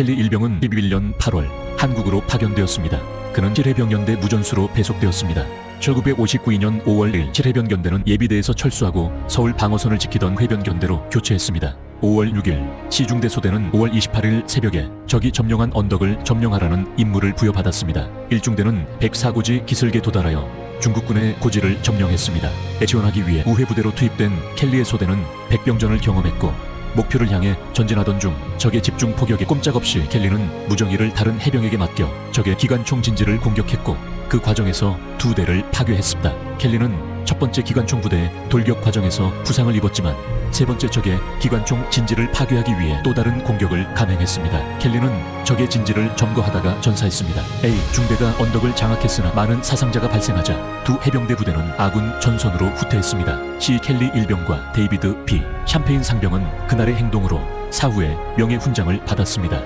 켈리 일병은 11년 8월 한국으로 파견되었습니다. 그는 7해병연대 무전수로 배속되었습니다. 1959년 5월 1일 7해병견대는 예비대에서 철수하고 서울 방어선을 지키던 회변견대로 교체했습니다. 5월 6일 시중대 소대는 5월 28일 새벽에 적이 점령한 언덕을 점령하라는 임무를 부여받았습니다. 일중대는 백사고지 기슭에 도달하여 중국군의 고지를 점령했습니다. 지원하기 위해 우회 부대로 투입된 켈리의 소대는 백병전을 경험했고 목표를 향해 전진하던 중 적의 집중 포격에 꼼짝없이 켈리는 무정의를 다른 해병에게 맡겨 적의 기관총 진지를 공격했고 그 과정에서 두 대를 파괴했습니다. 켈리는 첫 번째 기관총 부대의 돌격 과정에서 부상을 입었지만 세 번째 적의 기관총 진지를 파괴하기 위해 또 다른 공격을 감행했습니다. 켈리는 적의 진지를 점거하다가 전사했습니다. A 중대가 언덕을 장악했으나 많은 사상자가 발생하자 두 해병대 부대는 아군 전선으로 후퇴했습니다. C 켈리 일병과 데이비드 B 샴페인 상병은 그날의 행동으로 사후에 명예 훈장을 받았습니다.